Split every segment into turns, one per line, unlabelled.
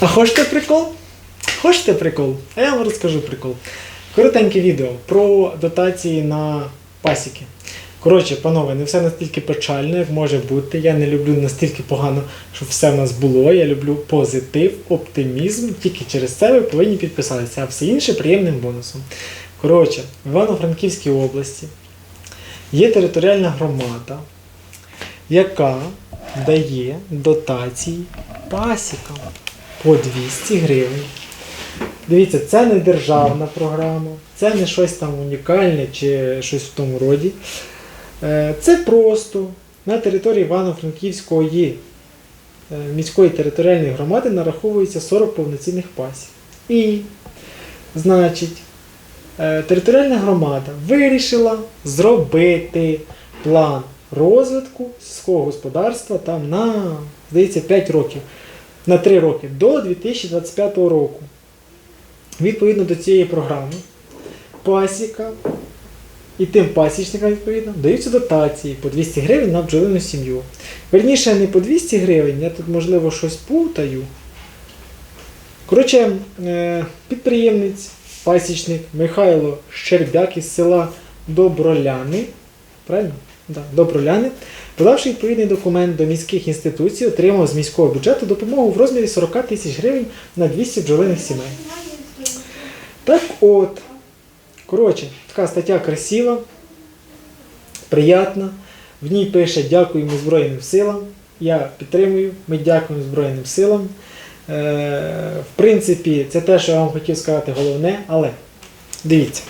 А хочете прикол? Хочете прикол? А я вам розкажу прикол. Коротеньке відео про дотації на пасіки. Коротше, панове, не все настільки печально, як може бути. Я не люблю настільки погано, щоб все в нас було. Я люблю позитив, оптимізм. Тільки через це ви повинні підписатися, а все інше приємним бонусом. Коротше, в Івано-Франківській області є територіальна громада, яка дає дотації пасікам по 200 гривень. Дивіться, це не державна програма, це не щось там унікальне чи щось в тому роді. Е, Це просто на території Івано-Франківської е, міської територіальної громади нараховується 40 повноцінних пасів. І, значить, е, територіальна громада вирішила зробити план розвитку сільського господарства там на, здається, 5 років, на 3 роки до 2025 року. Відповідно до цієї програми, пасіка і тим пасічникам, відповідно, даються дотації по 200 гривень на бджолину сім'ю. Верніше, не по 200 гривень, я тут, можливо, щось путаю. Коротше, е, підприємець, пасічник Михайло Щербяк із села Доброляни, правильно? Да, Доброляни, подавши відповідний документ до міських інституцій, отримав з міського бюджету допомогу в розмірі 40 тисяч гривень на 200 бджолиних сімей. Так от, коротше, така стаття красива, приятна. В ній пише Дякуємо Збройним силам. Я підтримую, ми дякуємо Збройним силам. Е, в принципі, це те, що я вам хотів сказати головне, але дивіться.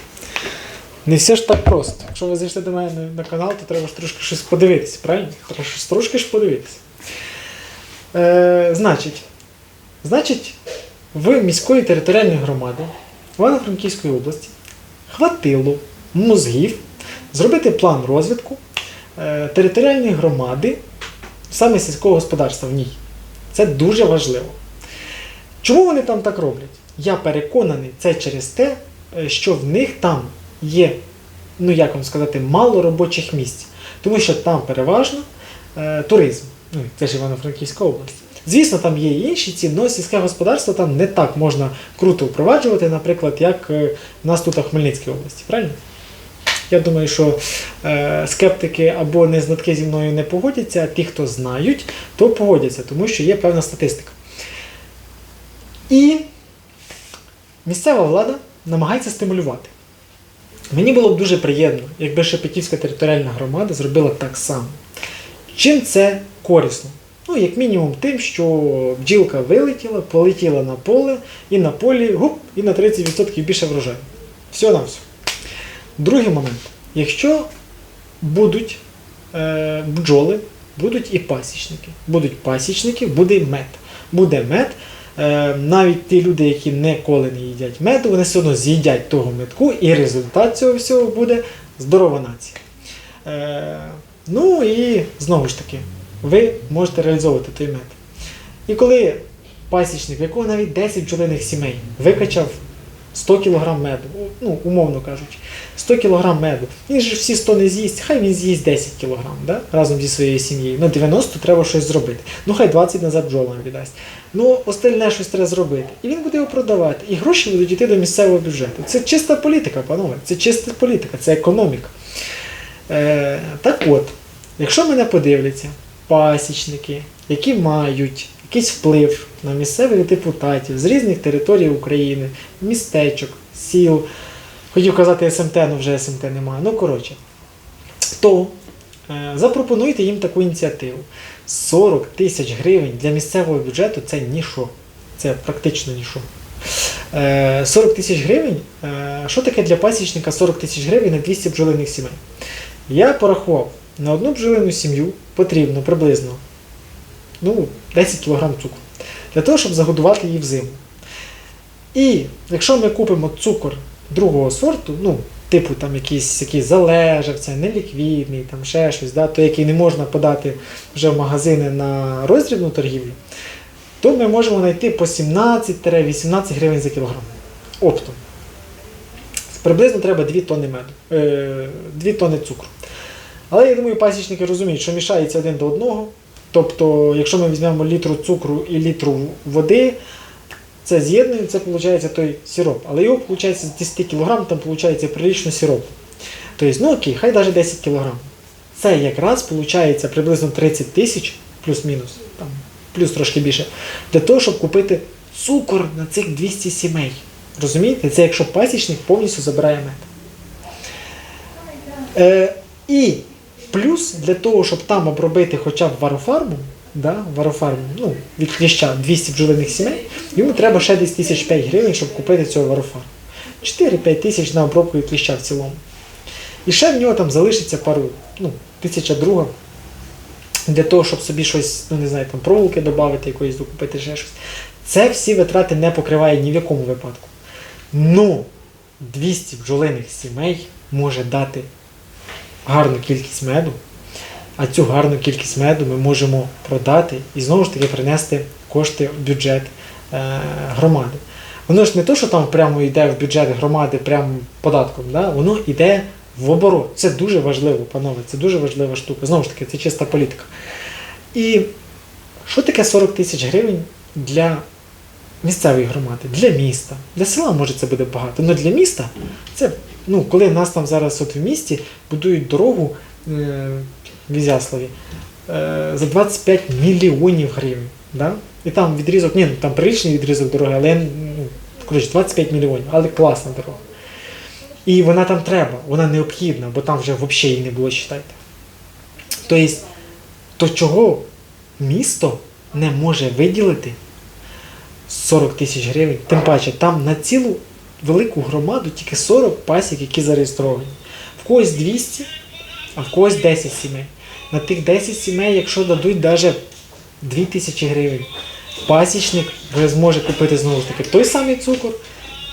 Не все ж так просто. Якщо ви зайшли до мене на канал, то треба ж трошки щось подивитися, правильно? Треба щось трошки ж подивитися. Е, значить, значить, в міської територіальної громади Івано-Франківської області хватило мозгів зробити план розвитку е, територіальної громади, саме сільського господарства в ній. Це дуже важливо. Чому вони там так роблять? Я переконаний, це через те, е, що в них там є, ну як вам сказати, мало робочих місць. Тому що там переважно е, туризм. Ну, це ж Івано-Франківська область. Звісно, там є і інші ці, але сільське господарство там не так можна круто впроваджувати, наприклад, як е, в нас тут у Хмельницькій області, правильно? Я думаю, що е, скептики або незнатки зі мною не погодяться, а ті, хто знають, то погодяться, тому що є певна статистика. І місцева влада намагається стимулювати. Мені було б дуже приємно, якби Шепетівська територіальна громада зробила так само. Чим це корисно? Ну, як мінімум, тим, що бджілка вилетіла, полетіла на поле, і на полі гуп, і на 30% більше врожаю. Все на все. Другий момент. Якщо будуть е, бджоли, будуть і пасічники. Будуть пасічники, буде мед. Буде мед. Е, навіть ті люди, які ніколи не їдять меду, вони все одно з'їдять того медку, і результат цього всього буде здорова нація. Е, ну і знову ж таки, ви можете реалізовувати той мед. І коли пасічник, в якого навіть 10 бджолиних сімей, викачав 100 кг меду, ну, умовно кажучи, 100 кг меду, він же всі 100 не з'їсть, хай він з'їсть 10 кг да? разом зі своєю сім'єю. Ну, 90 треба щось зробити. Ну, хай 20 назад бджолам віддасть. Ну, остальне щось треба зробити. І він буде його продавати. І гроші будуть йти до місцевого бюджету. Це чиста політика, панове. Це чиста політика, це економіка. Е, так от, якщо мене подивляться пасічники, які мають якийсь вплив на місцевих депутатів з різних територій України, містечок, сіл, хотів казати СМТ, але вже СМТ немає. Ну, коротше, то е, запропонуйте їм таку ініціативу. 40 тисяч гривень для місцевого бюджету це ніщо. Це практично ніщо. Е, 40 тисяч гривень. е, Що таке для пасічника 40 тисяч гривень на 200 бджолиних сімей? Я порахував, на одну бджолину сім'ю потрібно приблизно ну, 10 кг цукру. Для того, щоб загодувати її взиму. І якщо ми купимо цукор другого сорту, ну, типу там якийсь, якийсь залежавця, неліквідний, там ще щось, да, той, який не можна подати вже в магазини на роздрібну торгівлю, то ми можемо знайти по 17-18 гривень за кілограм. Оптом. Приблизно треба 2 тонни меду, е, 2 тонни цукру. Але я думаю, пасічники розуміють, що мішається один до одного. Тобто, якщо ми візьмемо літру цукру і літру води, Це з'єднуємо, це виходить той сироп. Але його виходить з 10 кг, там виходить прилично сиропу. Тобто, ну окей, хай навіть 10 кг. Це якраз виходить приблизно 30 тисяч, плюс-мінус, там, плюс трошки більше, для того, щоб купити цукор на цих 200 сімей. Розумієте? Це якщо пасічник повністю забирає мед. Е, і плюс для того, щоб там обробити хоча б варофарму, да, варофарму, ну, від кліща 200 бджолиних сімей, йому треба ще десь тисяч 5 гривень, щоб купити цього варофарму. 4-5 тисяч на обробку від кліща в цілому. І ще в нього там залишиться пару, ну, тисяча друга. Для того, щоб собі щось, ну не знаю, там проволоки додати, якоїсь докупити ще щось. Це всі витрати не покриває ні в якому випадку. Ну, 200 бджолиних сімей може дати гарну кількість меду, а цю гарну кількість меду ми можемо продати і знову ж таки принести кошти в бюджет е, громади. Воно ж не то, що там прямо йде в бюджет громади прямо податком, да? воно йде в оборот. Це дуже важливо, панове, це дуже важлива штука. Знову ж таки, це чиста політика. І що таке 40 тисяч гривень для місцевої громади, для міста? Для села може це буде багато, але для міста це, ну, коли нас там зараз от в місті будують дорогу е, в Ізяславі е, за 25 мільйонів гривень. Да? І там відрізок, ні, ну, там приличний відрізок дороги, але ну, коротше, 25 мільйонів, але класна дорога. І вона там треба, вона необхідна, бо там вже взагалі її не було, читайте. Тобто, то чого місто не може виділити 40 тисяч гривень, тим паче там на цілу велику громаду тільки 40 пасік, які зареєстровані. В когось 200, а в когось 10 сімей. На тих 10 сімей, якщо дадуть навіть 2 тисячі гривень, пасічник вже зможе купити знову ж таки той самий цукор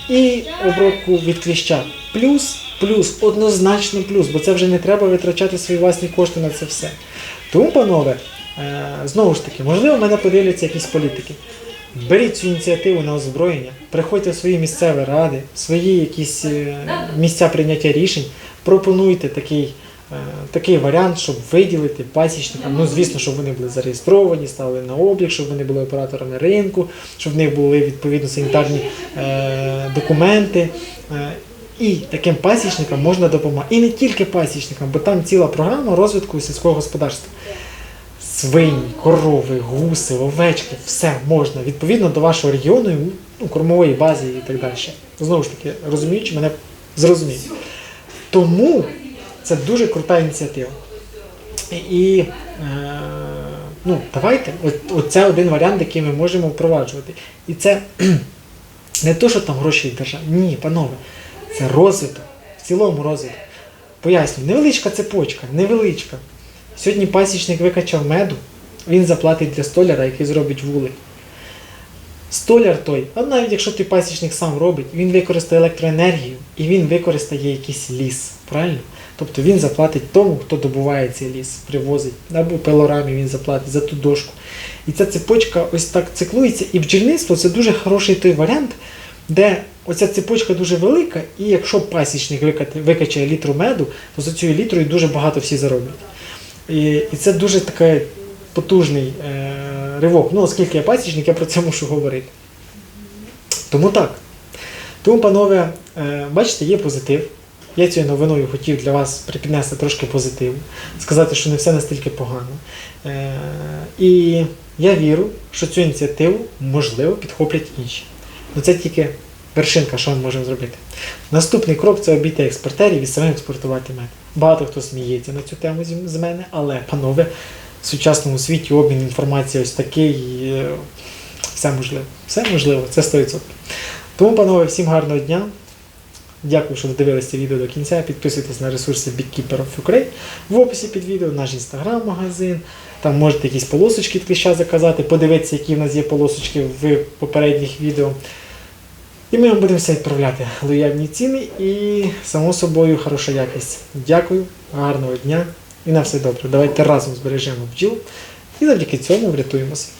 і обробку від кліща. Плюс, плюс, однозначно плюс, бо це вже не треба витрачати свої власні кошти на це все. Тому, панове, е, знову ж таки, можливо, мене подивляться якісь політики. Беріть цю ініціативу на озброєння, приходьте в свої місцеві ради, в свої якісь е, місця прийняття рішень, пропонуйте такий, е, такий варіант, щоб виділити пасічникам. Ну, звісно, щоб вони були зареєстровані, стали на облік, щоб вони були операторами ринку, щоб в них були відповідно санітарні е, документи. Е, і таким пасічникам можна допомагати. І не тільки пасічникам, бо там ціла програма розвитку сільського господарства. Свині, корови, гуси, овечки, все можна відповідно до вашого регіону, ну, кормової бази і так далі. Знову ж таки, розуміючи, мене зрозуміють. Тому це дуже крута ініціатива. І е, ну, давайте, от, от це один варіант, який ми можемо впроваджувати. І це не то, що там гроші держави. Ні, панове, це розвиток, в цілому розвиток. Пояснюю, невеличка цепочка, невеличка. Сьогодні пасічник викачав меду, він заплатить для столяра, який зробить вулик. Столяр той, а навіть якщо той пасічник сам робить, він використає електроенергію і він використає якийсь ліс. Правильно? Тобто він заплатить тому, хто добуває цей ліс, привозить, або пилорамі він заплатить за ту дошку. І ця цепочка ось так циклується. І бджільництво це дуже хороший той варіант, де оця цепочка дуже велика, і якщо пасічник викачає літру меду, то за цією літрою дуже багато всі зароблять. І, і це дуже такий потужний е, ривок. Ну, оскільки я пасічник, я про це мушу говорити. Тому так. Тому, панове, е, бачите, є позитив. Я цією новиною хотів для вас припіднести трошки позитиву, сказати, що не все настільки погано. Е, і я вірю, що цю ініціативу можливо підхоплять інші. Ну це тільки вершинка, що ми можемо зробити. Наступний крок це обійти експортерів і самим експортувати мед. Багато хто сміється на цю тему з мене, але, панове, в сучасному світі обмін інформації ось такий. і, е, Все можливо. Все можливо, це 100%. Тому, панове, всім гарного дня. Дякую, що додивилися це відео до кінця. Підписуйтесь на ресурси Beekeeper of Ukraine в описі під відео, наш інстаграм-магазин. Там можете якісь полосочки кліща заказати, подивитися, які в нас є полосочки в попередніх відео. І ми вам будемо все відправляти. Лояльні ціни і, само собою, хороша якість. Дякую, гарного дня і на все добре. Давайте разом збережемо бджіл і завдяки цьому врятуємо світ.